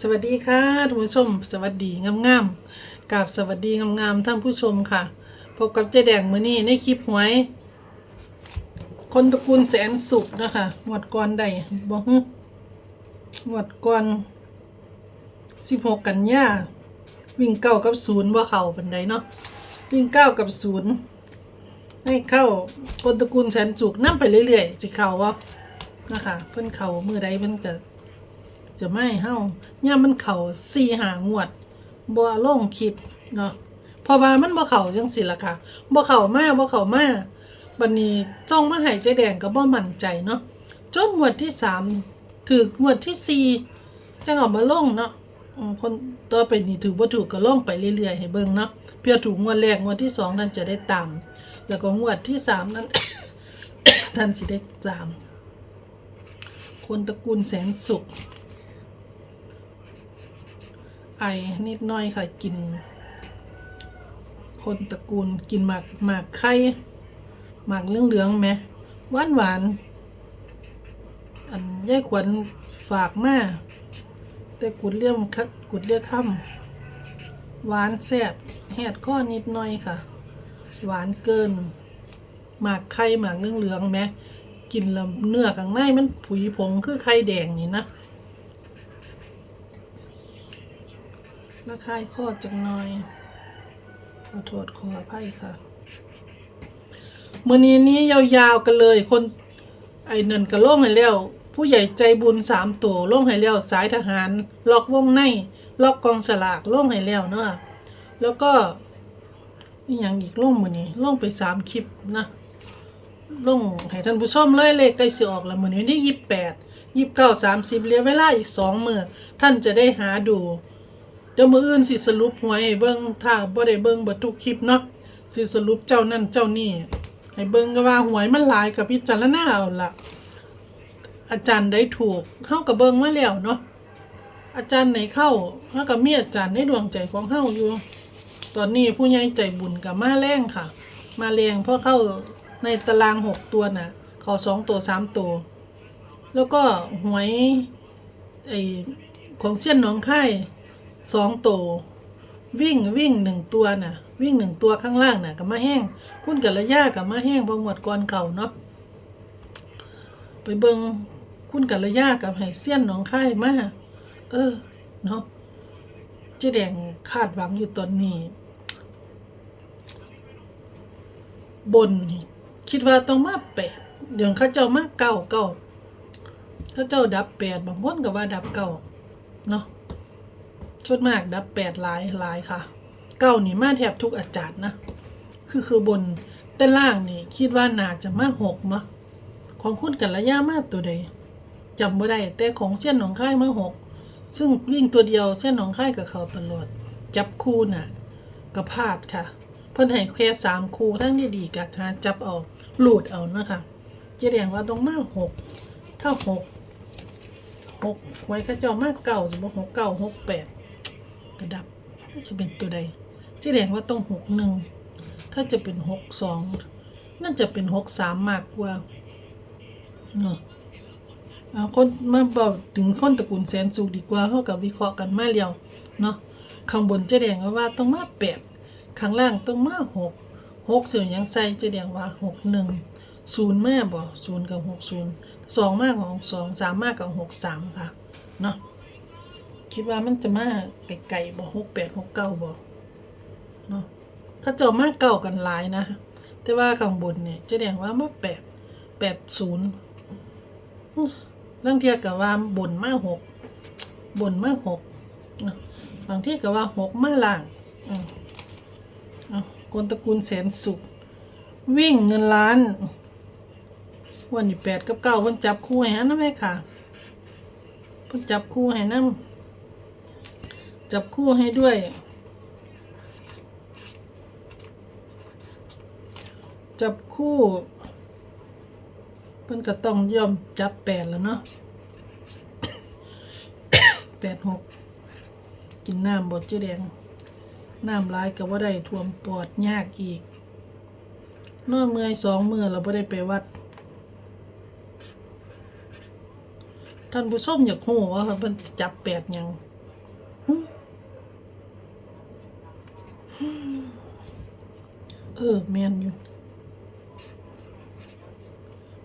สวัสดีค่ะท่านผู้ชม สวัสดีงามๆกับสวัสดีงามๆท่านผู้ชมค่ะพบกับเจ๊แดงมือนี้ในคลิปหวย คนตระกูลแสนสุขนะคะหวดก่อนใดบอกฮึหวดก่อนสิบหกกันยาวิ่งเก้ากับศูนย์ว่าเข่าเป็นใดเนาะวิ่งเก้ากับศูนย์ให้เข้าคนตระกูลแสนสุขนั่งไปเรื่อยๆสิเข่าวะนะคะเพิ่นเข่ามือใดเพิ่นเกิด จะไม่เฮาย่ามันเข่าสี่หางวดบ่ลงคลิปเนาะพราะว่ามันบ่เข่าจังสิล่ะค่ะบ่เข่ามาบ่เข่ามาบัดนี้จ้องมาให้ใจแดงก็บ่มั่นใจเนาะจนงวดที่สามถึกงวดที่สี่จังเอามาล่งเนาะคนต่อไปนี่ถือบ่ถูกก็ล่งไปเรื่อยๆให้เบิ่งเนาะเพื่อถูกงวดแรกงวดที่สองนั่นจะได้ตามแล้วก็งวดที่สามนั้นท่านสิได้ตามคนตระกูลแสนสุข ไอนิดหน้อยค่ะกิน คนตระกูลกินหมากหมากไข่หมากเหลืองเหลืองไหมหวานหวานอันยายขวัญฝากมาแต่กุดเลี่ยมกุดเลี่ยค่ำหวานแซ่บแหดข้อนิดหน่อยค่ะ หวานเกิน หมากไข่หมากเหลืองเหลืองไหมกินแล้วเนื้อข้างในมันผุยผงคือไข่แดงนี่นะ ระคายข้อจังหน่อย ขอโทษขออภัยค่ะมือนี้นี้ยาวๆกันเลย คนไอ้นั่นก็ล่งให้แล้ว ผู้ใหญ่ใจบุญสามตัวล่งให้แล้วสายทหาร ล็อกวงใน ล็อกกองสลากล่งให้แล้วเนาะแล้วก็นี่ย่างอีกล่งมือนี้ล่งไปสามคลิปนะล่งให้ท่านผู้ชมเลยเลขใกล้สิออกแล้วมือนี้ที่ยี่สิบแปดยี่สิบเก้าสามสิบเหลือเวลาอีกสองมือท่านจะได้หาดู เดี๋ยวมืออื่นสิสรุปหวยเบิ่งถ้าบ่ได้เบิ่งเบิดทุกคลิปเนาะสิสรุปเจ้านั่นเจ้านี่ให้เบิ่งก็ว่าหวยมันหลายกับพิจารณาเอาละอาจารย์ได้ถูกเฮาก็เบิ่งมาแล้วเนาะอาจารย์ไหนเข้าเฮาก็มียอาจารย์ในดวงใจของเฮาอยู่ ตอนนี้ผู้ใหญ่ใจบุญกับมาแรงค่ะ มาแรงเพราะเข้าในตารางหกตัวน่ะเขาสองตัวสามตัว แล้วก็หวยไอของเส้นหนองค่าย สองตัววิ่งวิ่งหนึ่งตัวน่ะ วิ่งหนึ่งตัวข้างล่างน่ะกับมาแห้ง คุณกับระยะกับมาแห้งพอหมดก่อนเก่าเนาะไปเบิงคุณกับระยะกับไห้เสี้ยนหนองค่ายมาเออ เนาะเจ๊แดงคาดหวังอยู่ตอนนี้ บน คิดว่าต้องมาแปดเดี๋ยวเขาเจ้ามาเก้าเก้าเขาเจ้าดับแปดบางคนก็ว่าดับเก้าเนาะ ชุดมากดับแปดหลายหลายค่ะ เก้านี่มาแทบทุกอาจารย์นะ คือคือบนแต่ล่างนี่คิดว่าน่าจะมาหกมะ ของคุณกัลยามาตัวใดจำไม่ได้แต่ของเส้นหนองค่ายมาหกซึ่งวิ่งตัวเดียวเส้นหนองค่ายกับเขาตลอดจับคู่น่ะก็พาดค่ะ เพิ่นให้แค่สามคู่ทั้งที่ดีกับหาจับเอาหลุดเอานะคะเจ๊แดงว่าต้องมาหกถ้าหกหกไว้ข้าเจ้ามากเก่าสมมติหกเก้าหกแปด ระดับน่าจะเป็นตัวใด ที่แดงว่าต้องหกหนึ่งถ้าจะเป็นหกสองน่าจะเป็นหกสามมากกว่าเนอะคนมาบอกถึงคนตระกูลแสนสุขดีกว่าเขากับวิเคราะห์กันมาเรียวเนาะข้างบนเจ๊แดงว่าต้องมาแปดข้างล่างต้องมาหกหกเสียงยังใส่เจ๊แดงว่าหกหนึ่งศูนย์แม่บอกศูนย์กับหกศูนย์สองมากกว่าหกสองสามมากกว่าหกสามค่ะเนาะ คิดว่ามันจะมาไกลๆบ่หกแปดหกเก้าบ่เนาะถ้าเจ้ามากเก่ากันหลายนะ แต่ว่าข้างบนเนี่ยจะแดงว่ามาแปดแปดศูนย์เรื่องเทียกับว่าบนมาหกบนมาหกบางที่กับว่าหกมาล่างอืมเอาคนตระกูลแสนสุข วิ่งเงินล้าน วันนี้แปดกับเก้าเพิ่นจับคู่ให้ฮะนะแม่ค่ะเพิ่นจับคู่ให้นั่ จับคู่ให้ด้วย จับคู่เพิ่นก็ต้องยอมจับแปดแล้วเนาะแปดหกกินน้ำบดเจ๊แดง น้ำลายก็บ่าได้ท่วมปอดยากอีก นอนเมื่อยสองมือเราบ่ได้ไปวัดท่านผู้ชมอยากหูว่าเพิ่นจับแปดยัง เออ แมนอยู่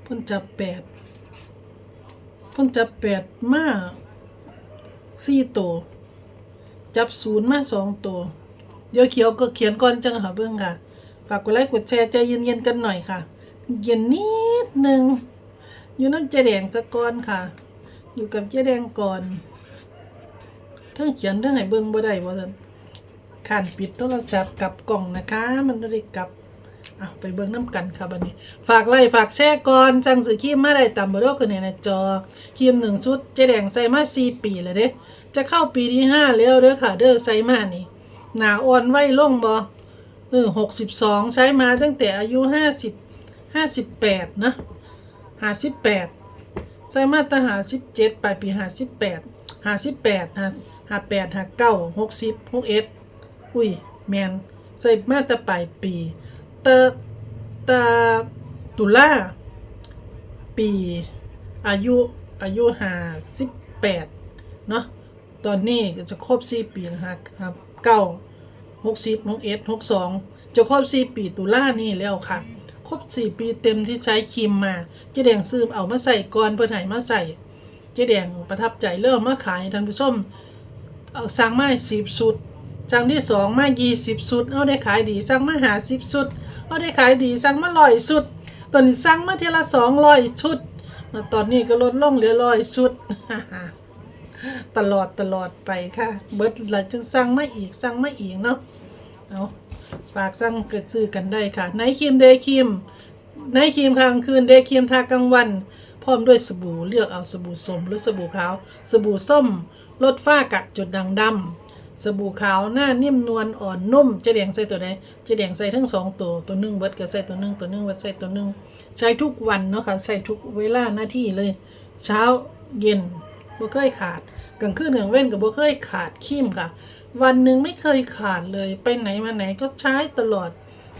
เพิ่นจับแปดเพิ่นจับแปดมาสี่ตัวจับศูนย์มาสองตัว เดี๋ยวเขียวก็เขียนก่อนจังค่ะเบิ่งค่ะ ฝากกดไลค์กดแชร์ใจเย็นๆกันหน่อยค่ะ เย็นนิดหนึ่งอยู่น้ำเจแดงสะก่อนค่ะ อยู่กับเจแดงก่อนเทั้งเขียนเทั้งให้เบิ่งบ่ได้บ่ซั่น ขานปิดโทรศัพท์กลับกล่องนะคะ มันได้กลับเอะไปเบิ่งน้ำกันค่ะบัดนี้ ฝากไลค์ฝากแชร์ก่อนสั่งซื้อครีมมาได้ตามเบอร์โทรขึ้นในหน้าจอคีมหนึ่งชุดเจ๊แดงใส่มาสี่ปีแล้วเด้จะเข้าปีที่ห้าแล้วเด้อค่ะ เด้อใส่มานี่หนาอ่อนไว้ล่งบ่เออหกสิบสองใช้มาตั้งแต่อายุห้าสิบห้าสิบแปดนะห้าสิบแปดใส่มาตราหาสิบเจ็ดปลายปีหาสิบแปดหาสิบแปดหาหาแปดหาเก้าหกสิบหกเอ็ด อุ้ย แมนใส่มาแตราปลายปีตาตาตุลาปี อายุอายุหาสิบแปดเนาะตอนนี้จะครบสี่ปีนะคะครับเก้าหกสิบหกเอ็ดหกสองจะครบสี่ปีตุลานี่แล้วค่ะครบสี่ปีเต็มที่ใช้ครีมมา เจ๊แดงซื้อเอามาใส่ก่อนเพื่อนให้มาใส่ เจ๊แดงประทับใจเริ่มมาขายท่านผู้ชมเอาสั่งมาสิบสุด สั่งที่สองมายี่สิบสุดเอาได้ขายดีสั่งมาหาสิบสุดเอาได้ขายดีสั่งมาร้อยสุดตอนนี้สั่งมาเทละสองร้อยชุดตอนนี้ก็ลดลงเหลือร้อยชุดตลอดตลอดไปค่ะ เบิดหลังจึงสั่งมาอีกสั่งมาอีกเนาะเอาฝากสั่งเกิดซื้อกันได้ค่ะไนท์ครีมเดย์ครีมในครีมกลางคืนเดย์ครีมทากลางวันพร้อมด้วยสบู่เลือกเอาสบู่ส้มหรือสบู่ขาว สบู่ส้มลดฝ้ากะจุดด่างดำ สบู่ขาวหน้านิ่มนวลอ่อนนุ่มเจะแดงใส่ตัวไหนเจะแดงใส่ทั้งสองตัวตัวหนึ่งเบิดก็ใส่ตัวหนึ่งตัวหนึ่งเบิดใส่ตัวหนึ่งใช้ทุกวันเนาะค่ะใส่ทุกเวลาหน้าที่เลย เช้าเย็นบ่เคยขาดกลางคืนกลางเว้นก็บ่เคยขาดครีมค่ะ วันหนึ่งไม่เคยขาดเลยไปไหนมาไหนก็ใช้ตลอด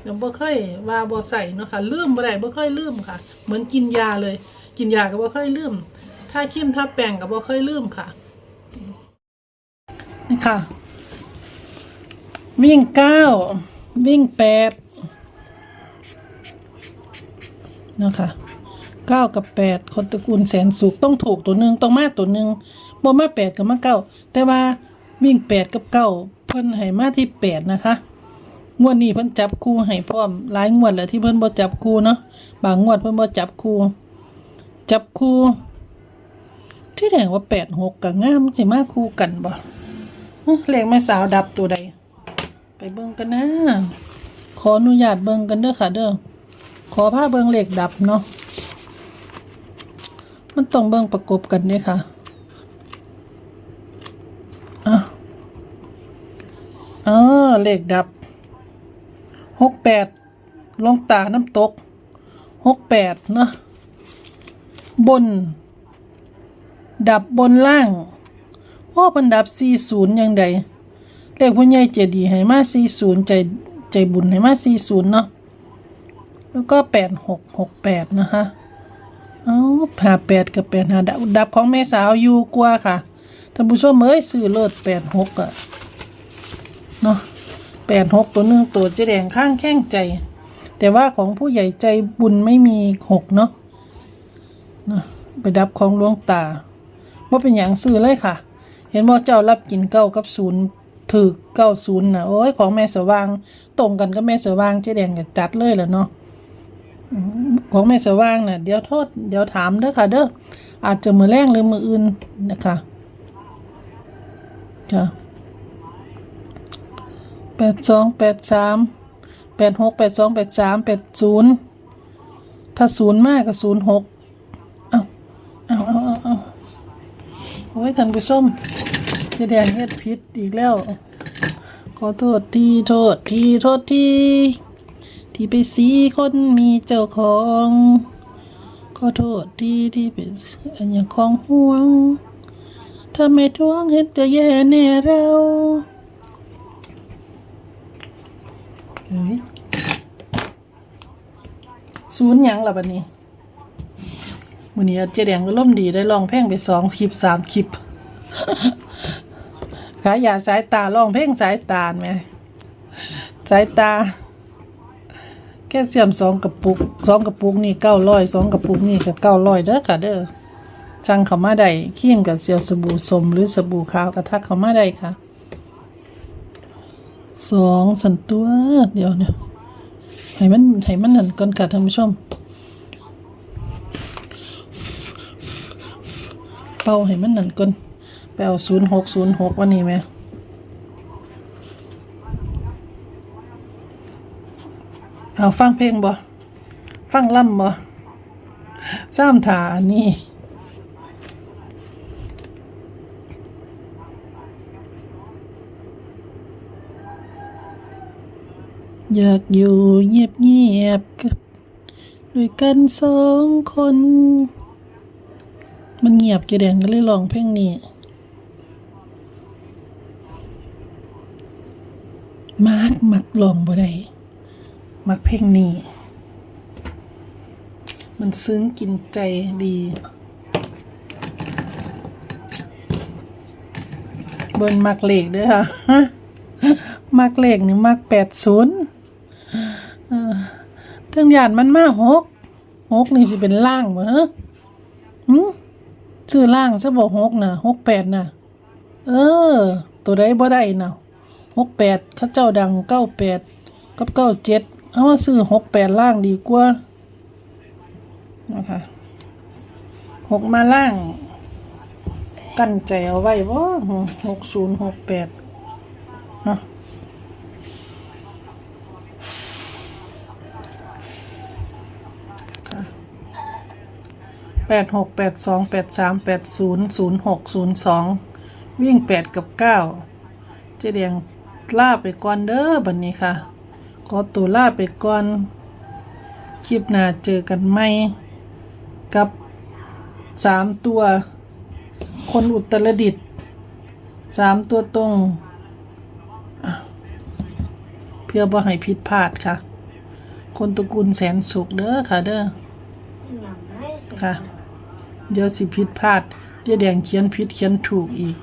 เดี๋ยวบ่เคยว่าบ่ใส่เนาะค่ะลืมบ่ได้บ่เคยลืมค่ะ เหมือนกินยาเลย กินยาก็บ่เคยลืมถ้าครีมถ้าแป้งก็บ่เคยลืมค่ะนี่ค่ะ วิ่งเก้าวิ่งแปดเนาะค่ะเก้ากับแปดคนตระกูลแสนสุขต้องถูกตัวหนึ่งต้องมาตัวหนึ่งบ่มาแปดกับมาเก้าแต่ว่าวิ่งแปดกับเก้าเพิ่นให้มาที่แปดนะคะงวดนี้เพิ่นจับคู่ให้พร้อมหลายงวดแล้วที่เพิ่นบ่จับคู่เนาะบางงวดเพิ่นบ่จับคู่จับคู่ ที่แดงว่าแปดหกกับงามสิมาคู่กันบ่เลขแม่สาวดับตัวใด ไปเบิ่งกันนะ ขออนุญาตเบิ่งกันเด้อค่ะ เด้อ ขอผ้าเบิ่งเหลขดับเนาะ มันต้องเบิ่งประกบกันเด้ค่ะอะเออเลขดับหกแปดลงตาน้ำตกหกแปดเนาะบน ดับบนล่างว่ามันดับสี่ศูนย์ยังใด เลขผู้ใหญ่เจดีให้มาสี่ศูนย์ใจใจบุญให้มาสี่ศูนย์เนาะแล้วก็แปดหกหกแปดนะคะเอาหาแปดกับแปดหาดับดับของแม่สาวอยู่กว่าค่ะท่านผู้ชมเอ้ยซื้อโลดแปดหกอะเนาะแปดหกตัวหนึ่งตัวเจะแดงข้างแข้งใจ แต่ว่าของผู้ใหญ่ใจบุญไม่มีหกเนาะนะไปดับของหลวงตาว่าเป็นอย่างซื้อเลยค่ะ เห็นว่าเจ้ารับกินเก้ากับศูนย์ ถือเก้าศูนย์นะโอ้ยของแม่สว่าง ตรงกันกับแม่สว่างเจ๊แดงก็จัดเลยแหละเนาะของแม่สว่างน่ะเดี๋ยวโทษเดี๋ยวถามเด้อค่ะ เด้ออาจจะมือแรงหรือมืออื่นนะคะค่ะแปดสองแปดสามแปดหกแปดสองแปดสามแปดศูนย์ถ้าศูนย์มากก็ศูนย์หกเอาเอาเอาเอาเอาโอ้ยท่านผู้ชม เจะแดงเฮ็ดผิดอีกแล้ว ขอโทษทีโทษทีโทษทีที่ไปสีคนมีเจ้าของ ขอโทษทีที่เป็นอันอย่างของห่วง ถ้าไม่ทวงเห็นจะแย่แน่เราเฮ้ยศูนย์ยังล่ะบัดนี้มื้อนี้เจ๊แดงก็ล่มดีได้ลองเพลงไปสองคลิปสามคลิป ขายยาสายตาร้องเพลงสายตาไหมสายตา แค่เสียมสองกระปุกสองกระปุกนี่เก้าร้อยสองกระปุกนี่ก็เก้าร้อยเด้อค่ะเด้อสั่งเขามาได้เคี่ยงกับเสียวสบู่สมหรือสบู่ขาวกระทักเขามาได้ค่ะสองสันตัวเดี๋ยวเนี่ยให้มันให้มันนั่นก่อนค่ะท่านผู้ชม เป่าให้มันนั่นก่อน ไปเอาศูนย์หกศูนย์หกวันนี้ไหมเอาฟังเพลงบ่ฟังล่ำบ่ซ้ำถานนี้อยากอยู่เงียบเงียบกันด้วยกันสองคน มันเงียบจะแดงก็เลยร้องเพลงนี้ มากมักลองบ่ได้มักเพลงนี้ มันซึ้งกินใจดีเบินมักเลขด้วยค่ะมักเลขนี่มักแปดศูนย์เครื่องยานมันมาหกหกนี่สิเป็นล่างบ่เนอะหืมซื้อล่างซะบอกหกน่ะหกแปดน่ะเออ ตัวใดบ่ได้น่ะ หกแปดเขาเจ้าดังเก้าแปดกับเก้าเจ็ดเอามาซื้อหกแปดล่างดีกว่านะคะหกมาล่าง กั้นใจเอาไว้บ่หกศูนย์หกแปดเนาะแปดหกแปดสองแปดสามแปดศูนย์ศูนย์หกศูนย์สองวิ่งแปดกับเก้าเจ๊แดง ลาไปก่อนเด้อบันนี้ค่ะ ขอตัวลาไปก่อน คลิปหน้าเจอกันไหมกับสามตัว คนอุตรดิตสามตัวตรง เพื่อบ่ให้ผิดพลาดค่ะ คนตระกูลแสนสุขเด้อค่ะเด้อค่ะ เดี๋ยวสิผิดพลาด เดี๋ยวแดงเขียนผิดเขียนถูกอีก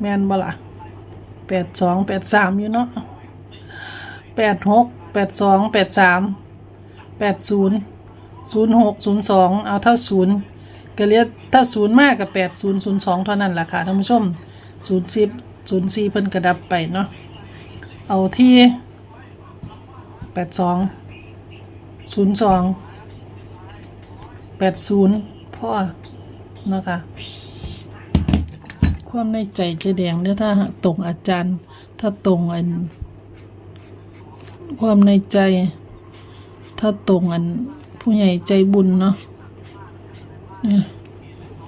แม่นบ่ล่ะ แปดสองแปดสามอยู่เนาะแปดหกแปดสองแปดสามแปดศูนย์ศูนย์หกศูนย์สองเอาเท่าศูนย์ก็เรียกถ้าศูนย์มากกับแปดศูนย์ศูนย์สองเท่านั้นแหละค่ะท่านผู้ชมศูนย์สิบศูนย์สี่เพิ่นกระดับไปเนาะเอาที่แปดสองศูนย์สองแปดศูนย์พ่อเนาะค่ะ ความในใจเจะแดงเนี่ยถ้าตรงอาจารย์ ถ้าตรงอัน ความในใจ ถ้าตรงอัน ผู้ใหญ่ใจบุญเนาะ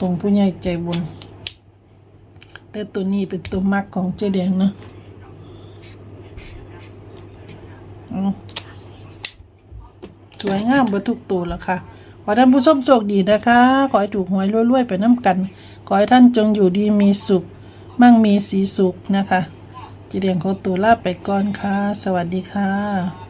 ตรงผู้ใหญ่ใจบุญ แต่ตัวนี้เป็นตัวมักของเจแดงนะสวยงามเบดทุกตัวแล้วค่ะ ขอท่านผู้ชมโชคดีนะคะ ขอให้ถูกหวยรวยๆไปน้ำกัน ขอให้ท่านจงอยู่ดีมีสุข มั่งมีสีสุขนะคะจีเรียงโคตูลาไปก่อนค่ะ สวัสดีค่ะ